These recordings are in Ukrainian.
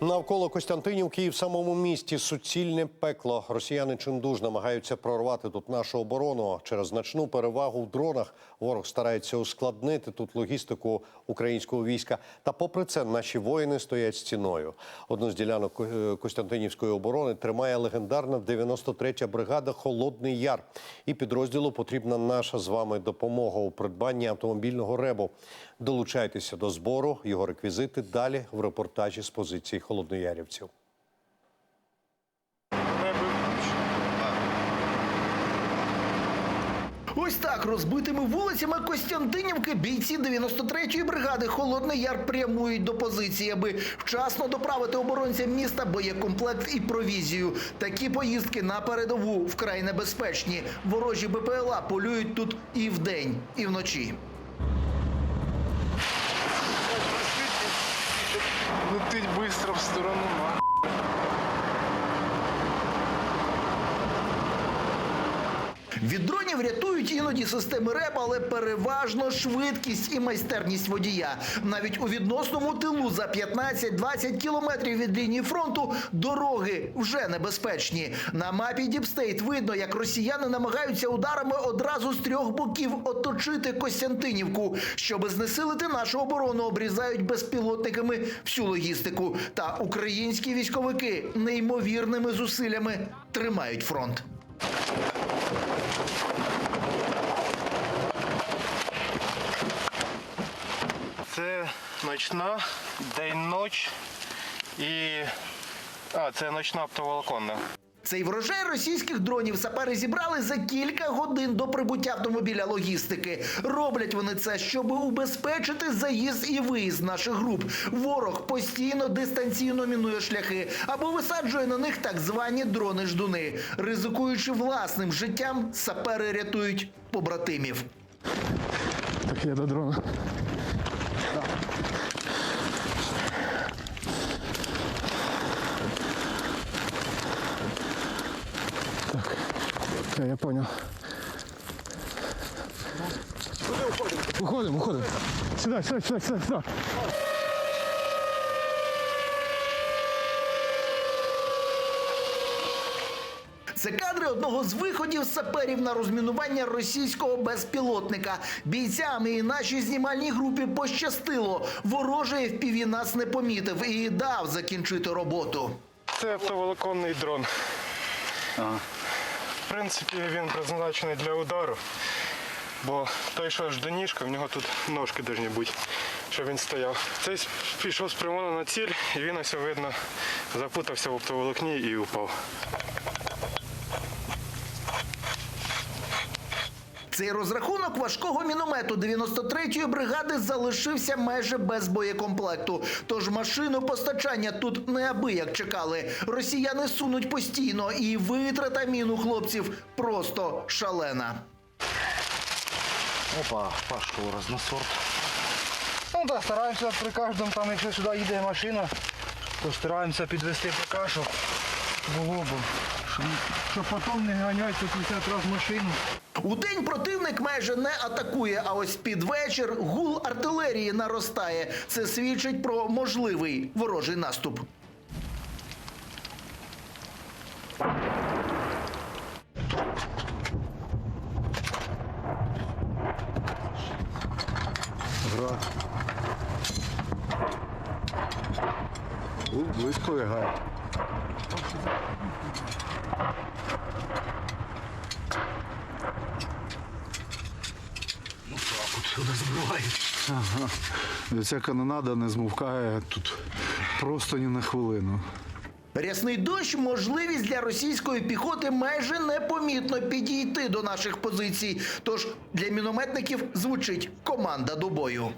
Навколо Костянтинівки і в самому місті суцільне пекло. Росіяни чимдуж намагаються прорвати тут нашу оборону. Через значну перевагу в дронах ворог старається ускладнити тут логістику українського війська. Та попри це наші воїни стоять стіною. Одну з ділянок Костянтинівської оборони тримає легендарна 93-я бригада Холодний Яр. І підрозділу потрібна наша з вами допомога у придбанні автомобільного ребу. Долучайтеся до збору. Його реквізити далі в репортажі з позиції холодноярівців. Ось так розбитими вулицями Костянтинівки бійці 93-ї бригади Холодний Яр прямують до позиції, аби вчасно доправити оборонцям міста боєкомплект і провізію. Такі поїздки на передову вкрай небезпечні. Ворожі БПЛА полюють тут і вдень, і вночі. Летить быстро в сторону. на. Від дронів рятують іноді системи РЕП, але переважно швидкість і майстерність водія. Навіть у відносному тилу за 15-20 кілометрів від лінії фронту дороги вже небезпечні. На мапі Діпстейт видно, як росіяни намагаються ударами одразу з трьох боків оточити Костянтинівку. Щоби знесилити нашу оборону, обрізають безпілотниками всю логістику. Та українські військовики неймовірними зусиллями тримають фронт. Ночна, день-ноч і. А, це ночна оптоволоконна. Цей врожай російських дронів сапери зібрали за кілька годин до прибуття автомобіля логістики. Роблять вони це, щоб убезпечити заїзд і виїзд наших груп. Ворог постійно дистанційно мінує шляхи або висаджує на них так звані дрони-ждуни. Ризикуючи власним життям, сапери рятують побратимів. Так, я до дрона. Так, я понял. Уходим, уходим. Сюда, сюда, сюда, сюда, сюда. Це кадри одного з виходів саперів на розмінування російського безпілотника. Бійцям і нашій знімальній групі пощастило. Ворожий FPV нас не помітив і дав закінчити роботу. Це оптоволоконний дрон. В принципі, він призначений для удару. Бо той, що аж до ніжка, в нього тут ножки повинні бути, щоб він стояв. Цей пішов спрямовано на ціль, і він ось видно запутався в оптоволокні і упав. Цей розрахунок важкого міномету 93-ї бригади залишився майже без боєкомплекту. Тож машину постачання тут неабияк чекали. Росіяни сунуть постійно, і витрата мін у хлопців просто шалена. Опа, пошел разносорт. Ну да, стараємося при кожному, там, якщо сюди їде машина, то стараємося підвести при кашу. Було б. Щоб, щоб потім не ганять по 50 разів машину. Удень противник майже не атакує, а ось під вечір гул артилерії наростає. Це свідчить про можливий ворожий наступ. Гра. У, близько лягає. Ага. Ця канонада не змовкає тут просто ні на хвилину. Рясний дощ можливість для російської піхоти майже непомітно підійти до наших позицій. Тож для мінометників звучить команда до бою.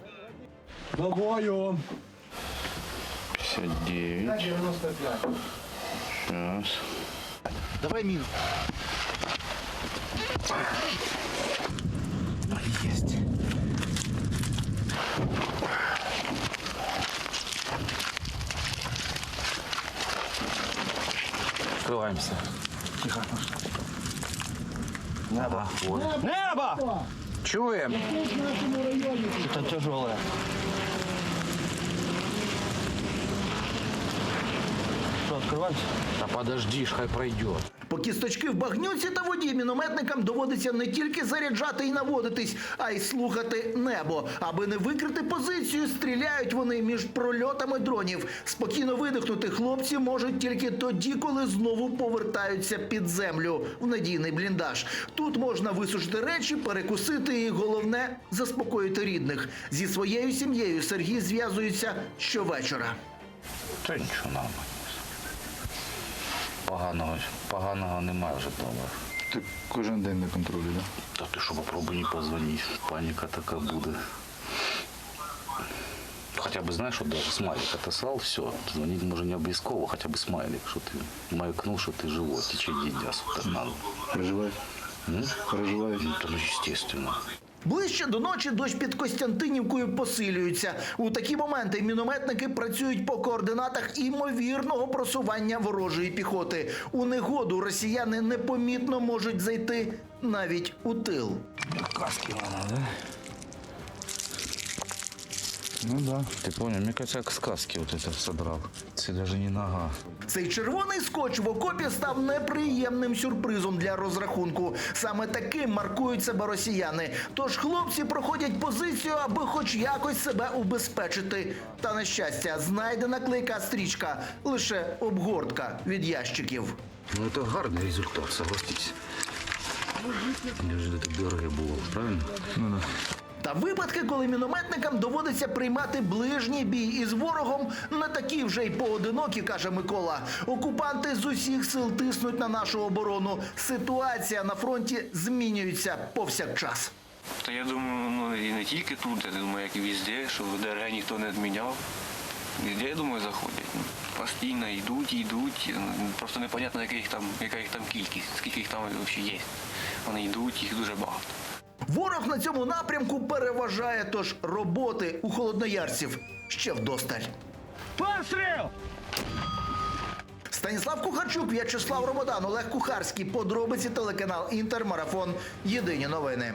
59. Сейчас. Давай міну. Есть. Открываемся. Тихо. Небо. Небо! Чуем. Это тяжелое. Открывать? Да подожди, ж, хай пройдет. По кісточки в багнюці та воді мінометникам доводиться не тільки заряджати і наводитись, а й слухати небо. Аби не викрити позицію, стріляють вони між прольотами дронів. Спокійно видихнути хлопці можуть тільки тоді, коли знову повертаються під землю в надійний бліндаж. Тут можна висушити речі, перекусити і головне заспокоїти рідних. Зі своєю сім'єю Сергій зв'язується щовечора. Та нічого нормально. Поганого, поганого немає вже вдома. Ти кожен день на контролі, так? Та ти що попробуй не позвонити. Паніка така буде. Хоча б знаєш, от даже смайлик отослал, все. Звонить може не обов'язково, хоча б смайлик, що ти маякнув, що ти живой, в течение дня суток надо. Переживаєш? Переживаєш? Ну, то ну, естественно. Ближче до ночі дощ під Костянтинівкою посилюється. У такі моменти мінометники працюють по координатах імовірного просування ворожої піхоти. У негоду росіяни непомітно можуть зайти навіть у тил. Каски вона, да? Ну да. Ти понял, мені кажется, як з каски вот это собрал. Це даже не нога. Цей червоний скотч в окопі став неприємним сюрпризом для розрахунку. Саме таким маркують себе росіяни. Тож хлопці проходять позицію, аби хоч якось себе убезпечити. Та на щастя, знайдена клейка стрічка, лише обгортка від ящиків. Ну, це гарний результат, согласитесь. Дуже так дороге було, правильно? Ну да. Та випадки, коли мінометникам доводиться приймати ближній бій із ворогом, не такі вже й поодинокі, каже Микола. Окупанти з усіх сил тиснуть на нашу оборону. Ситуація на фронті змінюється повсякчас. Та я думаю, ну і не тільки тут, я думаю, як і везде, що ДРГ ніхто не відміняв. Везде, я думаю, заходять. Ну, Постійно йдуть, йдуть. Ну, Просто непонятно, яка їх там, яка їх там кількість, скільки їх там взагалі є. Вони йдуть, їх дуже багато. Ворог на цьому напрямку переважає, тож роботи у холодноярців ще вдосталь. Постріл! Станіслав Кухарчук, В'ячеслав Ромодан, Олег Кухарський. Подробиці телеканал Інтер. Марафон. Єдині новини.